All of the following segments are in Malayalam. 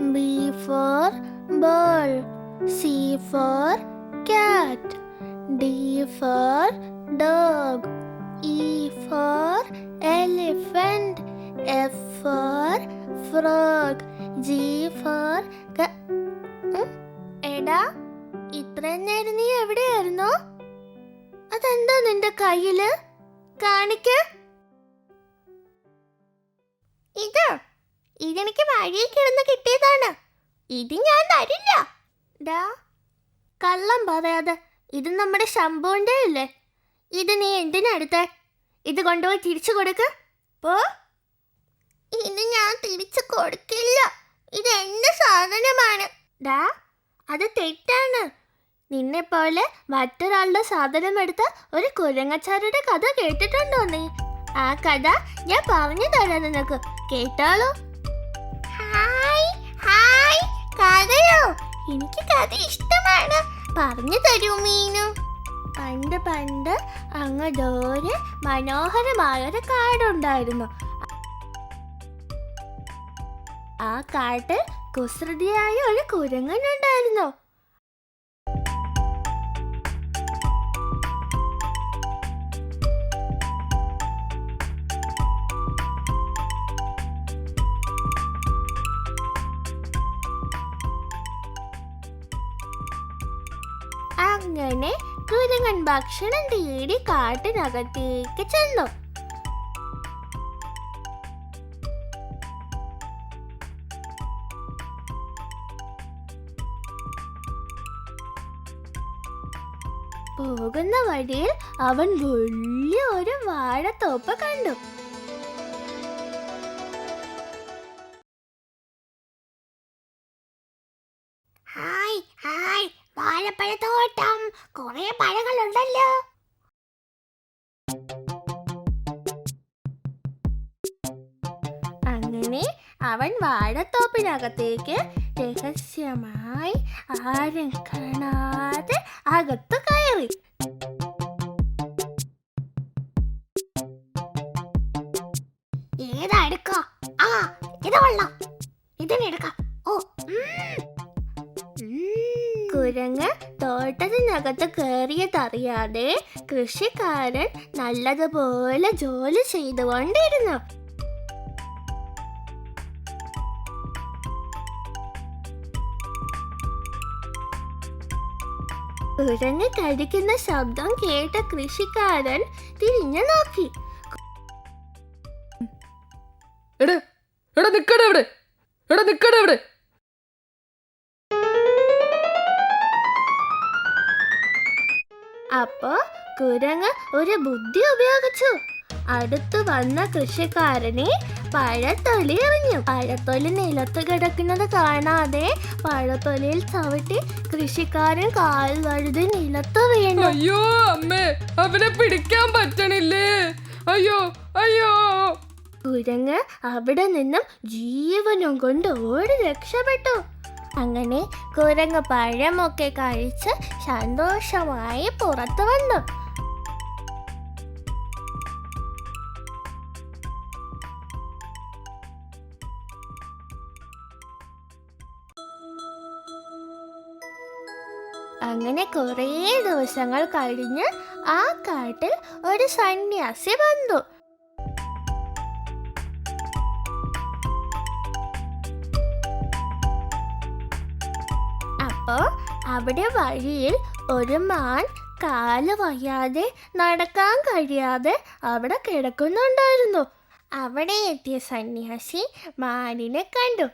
B for ball. C for cat. D for dog. E for elephant. F for frog. G for എടാ ഇത്രയും നേരം നീ എവിടെയായിരുന്നു അതെന്താ നിന്റെ കയ്യിൽ കാണിക്ക ഇത് ഇതെനിക്ക് വഴിയിൽ കിടന്ന് കിട്ടിയതാണ്. ഇത് ഞാൻ തരില്ല. കള്ളം പറയാതെ ഇത് നമ്മുടെ ശംഭുവിന്റെ അല്ലേ? ഇത് നീ എന്തിനടുത്ത് ഇത് കൊണ്ടുപോയി തിരിച്ചു കൊടുക്ക്. പോ. ഇത് ഞാൻ തിരിച്ചു കൊടുക്കില്ല. ഇത് എന്റെ സാധനമാണ്. ഡാ അത് തെറ്റാണ്. നിന്നെ പോലെ മറ്റൊരാളുടെ സാധനം എടുത്ത ഒരു കുരങ്ങച്ചാരുടെ കഥ കേട്ടിട്ടുണ്ടോ നീ? ആ കഥ ഞാൻ പറഞ്ഞു തരാം നിനക്ക്. ഹായ് കഥയോ എനിക്ക് കഥ ഇഷ്ടമാണ്. പറഞ്ഞു തരൂ മീനു. പണ്ട് പണ്ട് അങ്ങ് ദൂരെ മനോഹരമായൊരു കാടുണ്ടായിരുന്നു. ആ കാട്ടിൽ കുസൃതിയായ ഒരു കുരങ്ങനുണ്ടായിരുന്നു. അങ്ങനെ കുരങ്ങൻ ഭക്ഷണം തേടി കാട്ടിനകത്തേക്ക് ചെന്നു. പോകുന്ന വഴിയിൽ അവൻ വലിയ ഒരു വാഴത്തോപ്പ് കണ്ടു. അവൻ വാഴത്തോപ്പിനകത്തേക്ക് രഹസ്യമായി ആരും കാണാതെ അകത്ത് കയറി. ഏതാ എടുക്ക? ആ ഇത് കൊള്ളാം. ഇതിനെടുക്കാം ഓ ഉം. കുരങ്ങ് തോട്ടത്തിനകത്ത് കയറിയതറിയാതെ കൃഷിക്കാരൻ നല്ലതുപോലെ ജോലി ചെയ്തുകൊണ്ടിരുന്നു. കുരങ്ങ് കഴിക്കുന്ന ശബ്ദം കേട്ട കൃഷിക്കാരൻ തിരിഞ്ഞു നോക്കി. എടാ എടാ നിക്കടാ ഇവിടെ എടാ നിക്കടാ ഇവിടെ അപ്പോ കുരങ്ങ് ഒരു ബുദ്ധി ഉപയോഗിച്ചു. അടുത്തു വന്ന കൃഷിക്കാരനെ പഴത്തൊലി എറിഞ്ഞു. പഴത്തൊലി നിലത്ത് കിടക്കുന്നത് കാണാതെ പഴത്തൊലിയിൽ ചവിട്ടി കൃഷിക്കാരൻ കാൽ വഴുതി നിലത്ത് വീണു. അയ്യോ അമ്മേ അവനെ പിടിക്കാൻ പറ്റണില്ലേ? അയ്യോ അയ്യോ. കുരങ്ങ് അവിടെ നിന്നും ജീവനും കൊണ്ട് ഓടി രക്ഷപ്പെട്ടു. അങ്ങനെ കുരങ്ങ് പഴമൊക്കെ കഴിച്ച് സന്തോഷമായി പുറത്തു വന്നു. കുറേ ദിവസങ്ങൾ കഴിഞ്ഞ് ആ കാട്ടിൽ ഒരു സന്യാസി വന്നു. അപ്പോ അവിടെ വഴിയിൽ ഒരു മാൻ കാൽ വയ്യാതെ നടക്കാൻ കഴിയാതെ അവിടെ കിടക്കുന്നുണ്ടായിരുന്നു. അവിടെ എത്തിയ സന്യാസി മാനിനെ കണ്ടു.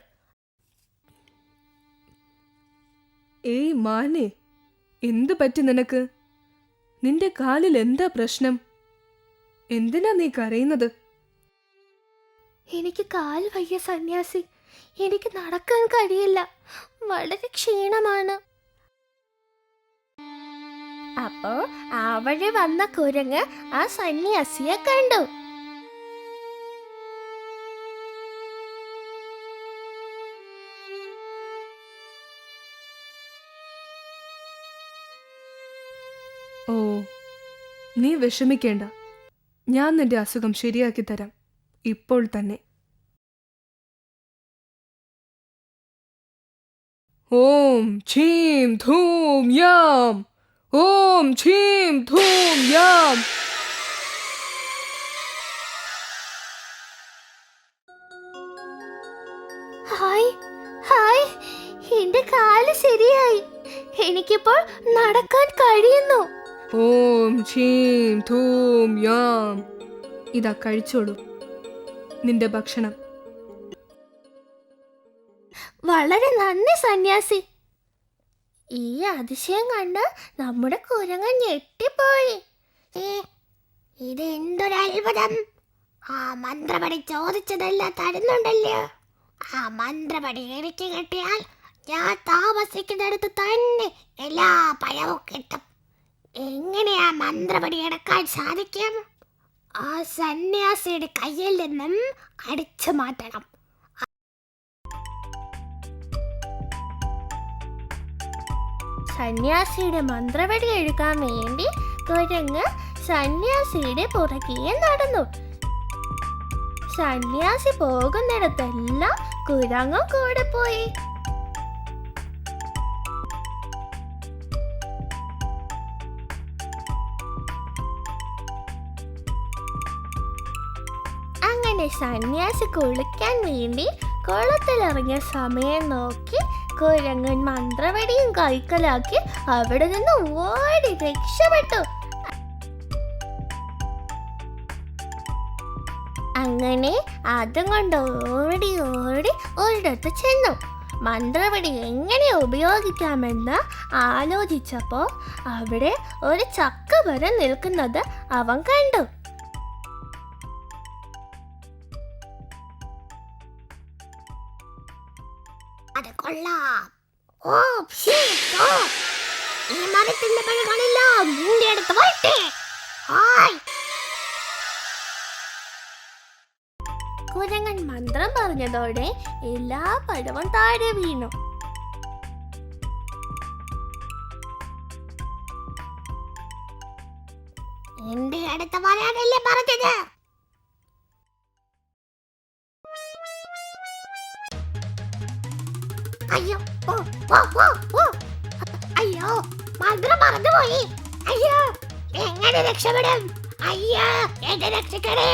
ഏയ് മാനെ എന്ത് പറ്റി നിനക്ക്? നിന്റെ കാലിൽ എന്താ പ്രശ്നം? എന്തിനാ നീ കരയുന്നത്? എനിക്ക് കാൽ വയ്യ സന്യാസി. എനിക്ക് നടക്കാൻ കഴിയില്ല. വളരെ ക്ഷീണമാണ്. അപ്പോ അവിടെ വന്ന കുരങ്ങ് ആ സന്യാസിയെ കണ്ടു. ഓ നീ വിഷമിക്കേണ്ട. ഞാൻ നിന്റെ അസുഖം ശരിയാക്കി തരാം. ഇപ്പോൾ തന്നെ. ഓം ഛീം ധൂം യാം. ഓം ഛീം ധൂം യാം. Hi hi. എന്റെ കാൽ ശരിയായി. എനിക്കിപ്പോൾ നടക്കാൻ കഴിയുന്നു. ഓം ഛീം ധൂം യാം. ഇതാ കഴിച്ചോളൂ. നിന്റെ ഭക്ഷണം. വളരെ നന്ദി സന്യാസി. ഈ അതിശയം കണ്ട് നമ്മുടെ കുരങ്ങൻ ഞെട്ടിപ്പോയി. ഇത് എന്തൊരു അത്ഭുതം ആ മന്ത്രപടി ചോദിച്ചതെല്ലാം തരുന്നുണ്ടല്ലോ? ആ മന്ത്രപടി എനിക്ക് കിട്ടിയാൽ ഞാൻ താമസിക്കുന്നിടത്ത് തന്നെ എല്ലാ പഴവും കിട്ടും. എങ്ങനെയാ മന്ത്രപടി എടുക്കാൻ സാധിക്കും? ആ സന്യാസിയുടെ കയ്യിൽ നിന്നും അടിച്ചു മാറ്റണം. സന്യാസിയുടെ മന്ത്രവടി എടുക്കാൻ വേണ്ടി കുരങ്ങ് സന്യാസിയുടെ പുറകെ നടന്നു. സന്യാസി പോകുന്നിടത്തെല്ലാം കുരങ്ങും കൂടെ പോയി. സന്യാസി കുളിക്കാൻ വേണ്ടി കുളത്തിലിറങ്ങിയ സമയം നോക്കി കുരങ്ങൻ മന്ത്രവടിയും കൈക്കലാക്കി അവിടെ നിന്ന് ഓടി രക്ഷപ്പെട്ടു. അങ്ങനെ അതും കൊണ്ട് ഓടി ഓടി ഒരിടത്ത് ചെന്നു. മന്ത്രവടി എങ്ങനെ ഉപയോഗിക്കാമെന്ന് ആലോചിച്ചപ്പോൾ അവിടെ ഒരു ചക്ക വരെ നിൽക്കുന്നത് അവൻ കണ്ടു. കൊള്ളാം. ഓ ഈ മരത്തിന്റെ പഴകളെല്ലാം നിന്റെ അടുത്ത് വരട്ടെ. ഹായ്. കുരങ്ങൻ മന്ത്രം പറഞ്ഞതോടെ എല്ലാ പഴവും താഴെ വീണു. എന്റെ അടുത്ത് വരാനല്ലേ പറഞ്ഞത്? അയ്യോ മന്ത്രം മറന്നുപോയി. അയ്യോ എങ്ങനെ രക്ഷപ്പെടും? അയ്യോ എന്നെ രക്ഷിക്കണേ.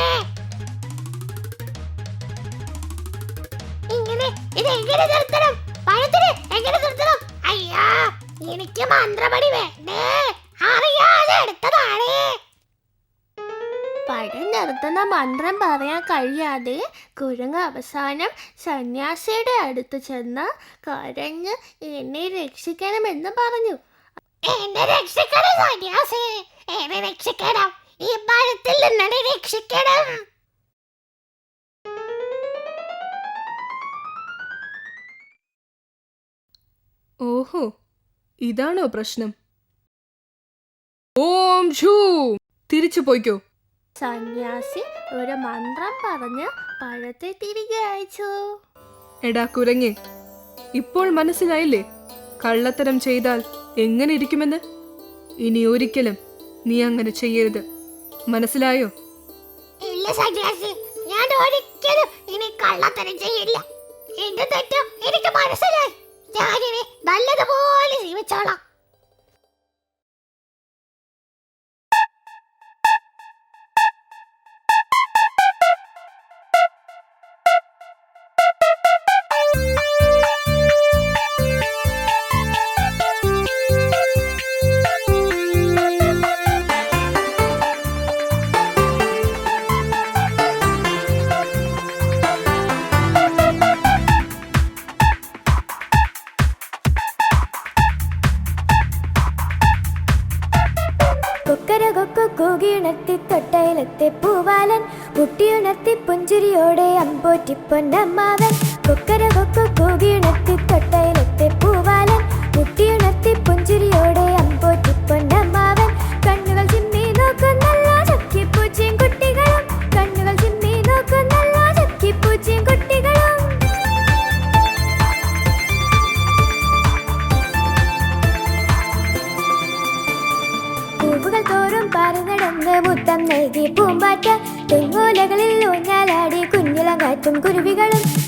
ഇങ്ങനെ ഇത് എങ്ങനെ നിർത്തണം? പഴത്തിന് എങ്ങനെ നിർത്തണം? അയ്യോ എനിക്ക് മന്ത്രപടി വേണ്ടേ. അറിയാതെ എടുത്തതാണ്. പഴം നിർത്തുന്ന മന്ത്രം പറയാൻ കഴിയാതെ കുരങ്ങ് അവസാനം സന്യാസിയുടെ അടുത്ത് ചെന്ന് കരഞ്ഞ് എന്നെ രക്ഷിക്കണമെന്ന് പറഞ്ഞു. എന്നെ രക്ഷിക്കണം സന്യാസി. എന്നെ രക്ഷിക്കണം. ഈ പഴത്തിൽ നിന്നെ രക്ഷിക്കണം. ഓഹോ ഇതാണോ പ്രശ്നം? ഓം ഷൂ. തിരിച്ചു പോയിക്കോ. സന്യാസി ഒരു മന്ത്രം പറഞ്ഞ് പഴത്തെ തിരികെ അയച്ചു എടാ കുരങ്ങി ഇപ്പോൾ മനസ്സിലായില്ലേ? കള്ളത്തരം ചെയ്താൽ എങ്ങനെ ഇരിക്കുമെന്ന്? ഇനി ഒരിക്കലും നീ അങ്ങനെ ചെയ്യരുത്. മനസ്സിലായോ? ഇല്ല സന്യാസി ഞാൻ ഒരിക്കലും ഇനി കള്ളത്തരം ചെയ്യില്ല. എന്റെ തെറ്റ് എനിക്ക് മനസ്സിലായി. ഞാനിനി നല്ലതുപോലെ ജീവിച്ചോളാം. കൂകിയുണർത്തി തൊട്ടയിലെത്തെ പൂവാലൻ മുട്ടിയുണർത്തി പുഞ്ചിരിയോടെ അമ്പോറ്റി പൊന്നമ്മാവൻ കൊക്കര കൊക്കു കൂകിയുണർത്തി തൊട്ടയിലെത്തെ പൂവാലൻ പുഞ്ചിരിയോടെ കണ്ണുകൾ ചിമ്മി കണ്ണുകൾ ചിമ്മി തോറും മുത്തം നൽകി പൂമ്പാറ്റ. തെങ്ങോലകളിൽ ഊഞ്ഞാലാടി കുഞ്ഞിളം കുരുവികളും.